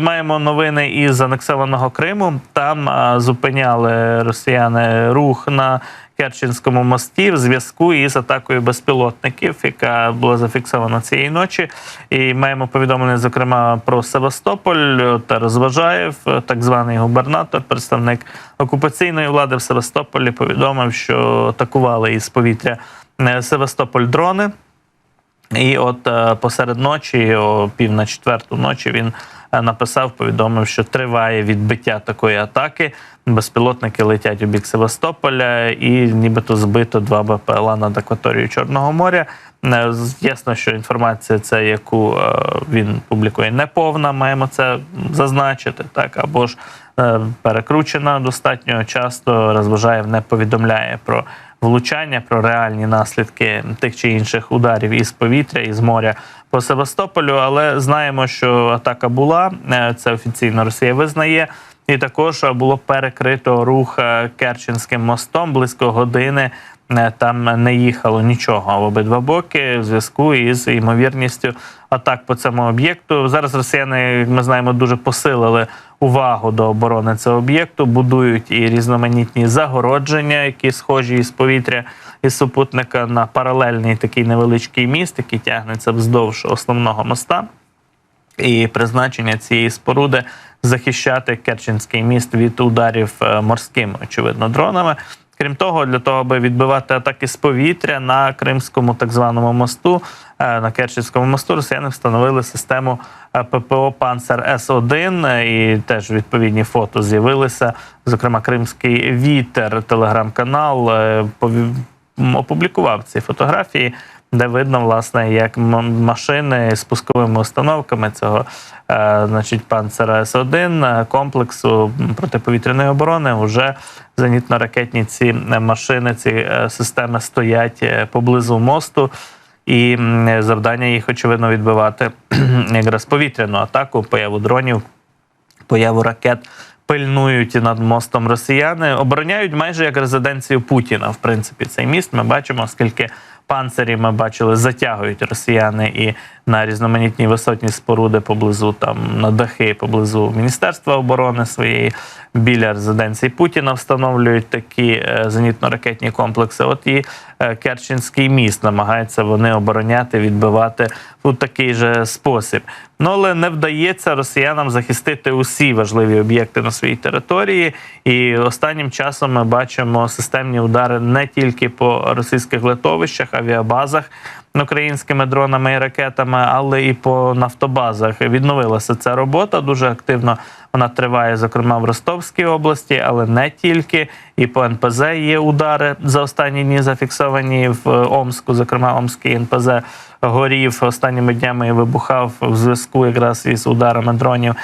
Маємо новини із анексованого Криму. Там а, зупиняли росіяни рух на Керченському мості в зв'язку із атакою безпілотників, яка була зафіксована цієї ночі. І маємо повідомлення, зокрема, про Севастополь та Розважаєв, так званий губернатор, представник окупаційної влади в Севастополі, повідомив, що атакували із повітря е, Севастополь дрони. І от е, посеред ночі, о пів на четверту ночі, він е, написав, повідомив, що триває відбиття такої атаки. Безпілотники летять у бік Севастополя, і нібито збито два БПЛА над акваторією Чорного моря. Е, Ясно, що інформація, це яку він публікує, неповна, маємо це зазначити, так або ж перекручена достатньо часто. Розважаєв не повідомляє про влучання, про реальні наслідки тих чи інших ударів із повітря, із моря по Севастополю. Але знаємо, що атака була. е, Це офіційно Росія визнає. І також е, було перекрито рух е, Керченським мостом близько години. Там не їхало нічого в обидва боки в зв'язку із ймовірністю атак по цьому об'єкту. Зараз росіяни, як ми знаємо, дуже посилили увагу до оборони цього об'єкту, будують і різноманітні загородження, які схожі із повітря із супутника на паралельний такий невеличкий міст, який тягнеться вздовж основного моста. І призначення цієї споруди захищати Керченський міст від ударів е, морськими, очевидно, дронами. Крім того, для того, аби відбивати атаки з повітря на Кримському так званому мосту, е, на Керченському мосту, росіяни встановили систему е, ППО Панцер С-1, е, і теж відповідні фото з'явилися. Зокрема, Кримський вітер, телеграм-канал е, опублікував ці фотографії де видно, власне, як машини з пусковими установками цього, е, значить, панцера С-1 е, комплексу протиповітряної оборони вже зенітно-ракетні ці е, машини, ці системи стоять поблизу мосту. І завдання їх очевидно відбивати якраз повітряну атаку, появу дронів, появу ракет пильнують над мостом росіяни, обороняють майже як резиденцію Путіна. В принципі, цей міст ми бачимо, оскільки панцирі ми бачили, затягують росіяни і на різноманітні висотні споруди поблизу там на дахи, поблизу Міністерства оборони своєї біля резиденції Путіна встановлюють такі е, зенітно-ракетні комплекси. От і е, Керченський міст намагаються вони обороняти, відбивати у такий же спосіб. Ну але не вдається росіянам захистити усі важливі об'єкти на своїй території. І останнім часом ми бачимо системні удари не тільки по російських литовищах, авіабазах українськими дронами і ракетами, але і по нафтобазах. Відновилася ця робота дуже активно. Вона триває, зокрема в Ростовській області, але не тільки. І по НПЗ є удари за останні дні зафіксовані в Омску, зокрема Омський НПЗ горів останніми днями і вибухав в зв'язку якраз із ударами дронів.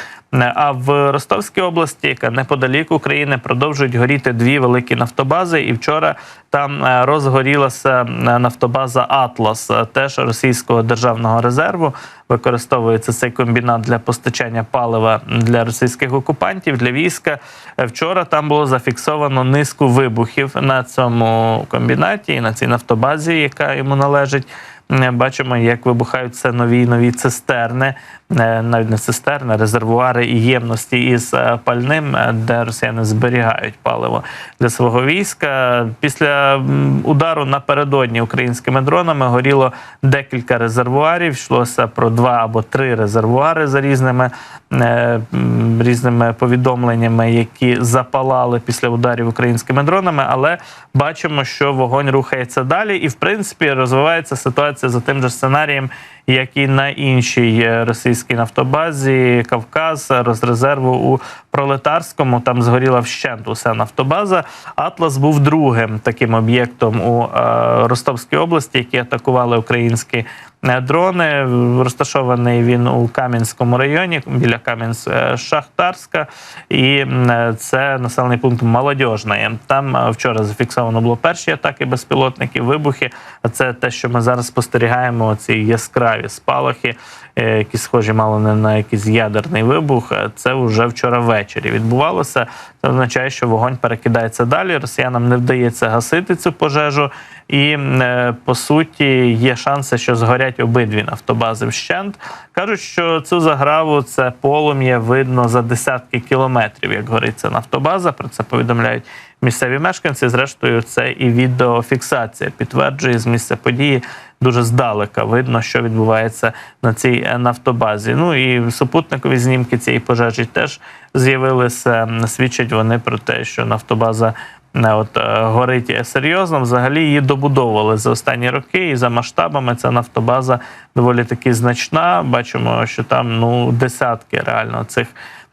А в Ростовській області, яка неподалік України, продовжують горіти дві великі нафтобази. І вчора там е, розгорілася е, нафтобаза Атлас, е, теж російського державного резерву. Використовується цей комбінат для постачання палива для російських окупантів для війська. Е, Вчора там було зафіксовано низку вибухів на цьому комбінаті і на цій нафтобазі, яка йому належить. Е, Бачимо, як вибухаються нові нові цистерни, е, навіть не цистерни, резервуари і ємності із е, пальним, де росіяни зберігають паливо для свого війська. Після удару напередодні українськими дронами горіло декілька резервуарів. Йшлося про два або три резервуари за різними різними повідомленнями, які запалали після ударів українськими дронами. Але бачимо, що вогонь рухається далі, і в принципі розвивається ситуація за тим же сценарієм, як і на іншій е, російській нафтобазі Кавказ розрезерву у пролетарському. Там згоріла вщент уся нафтобаза. Атлас був другим таким об'єктом у е, Ростовській області, які атакували українські е, дрони. Розташований він у Кам'янському районі біля Кам'янськ-Шахтарська, і це населений пункт Молодіжне. Там вчора зафіксовано було перші атаки безпілотників, вибухи. А це те, що ми зараз спостерігаємо. Ці яскраві яскраві спалахи, е, які схожі мало не на якийсь ядерний вибух. Це вже вчора ввечері відбувалося. Це означає, що вогонь перекидається далі. Росіянам не вдається гасити цю пожежу. І е, по суті є шанси, що згорять обидві нафтобази вщент. Кажуть, що цю заграву це полум'я видно за десятки кілометрів, як горить ця нафтобаза. Про це повідомляють місцеві мешканці. Зрештою, це і відеофіксація підтверджує з місця події. Дуже здалека видно, що відбувається на цій е, нафтобазі. Ну і супутникові знімки цієї пожежі теж з'явилися. Свідчать вони про те, що нафтобаза не от е, горить серйозно. Взагалі її добудовували за останні роки, і за масштабами ця нафтобаза доволі таки значна. Бачимо, що там ну десятки реально цих.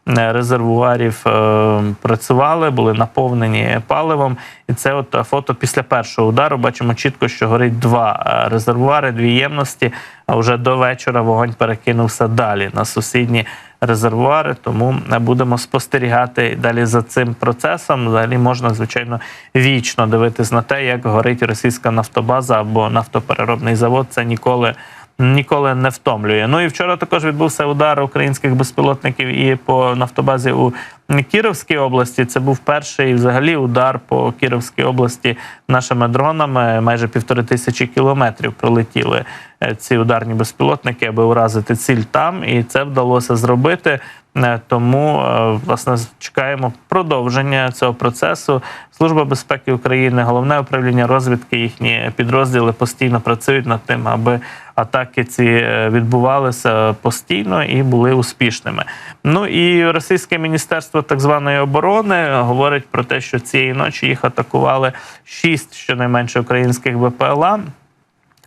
Е, Резервуарів е, працювали, були наповнені паливом, і це от е, фото після першого удару. Бачимо чітко, що горить два резервуари, дві ємності. А вже до вечора вогонь перекинувся далі на сусідні резервуари. Тому будемо спостерігати далі за цим процесом. Взагалі можна звичайно вічно дивитись на те, як горить російська нафтобаза або нафтопереробний завод. Це ніколи. Ніколи не втомлює. Ну і вчора також відбувся удар українських безпілотників і по нафтобазі у Кіровській області. Це був перший взагалі удар по Кіровській області нашими дронами. Майже півтори тисячі кілометрів пролетіли е, ці ударні безпілотники, аби уразити ціль там, і це вдалося зробити. Е, Тому е, власне чекаємо продовження цього процесу. Служба безпеки України, головне управління розвідки, їхні підрозділи постійно працюють над тим, аби атаки ці е, відбувалися постійно і були успішними. Ну і російське міністерство так званої оборони говорить про те, що цієї ночі їх атакували шість щонайменше українських БПЛА.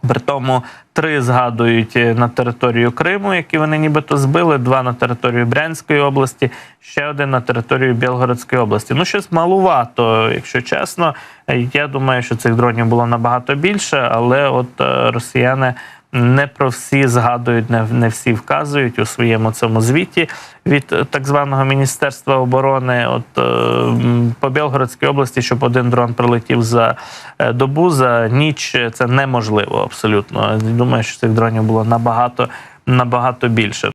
При тому три згадують е, на територію Криму, які вони нібито збили, два на територію Брянської області, ще один на територію Білгородської області. Ну, щось малувато, якщо чесно. Е, Я думаю, що цих дронів було набагато більше, але от е, росіяни. Не про всі згадують, не, всі вказують у своєму цьому звіті від так званого міністерства оборони. От по Білгородській області, щоб один дрон прилетів за добу, за ніч це неможливо абсолютно. Думаю, що цих дронів було набагато набагато більше.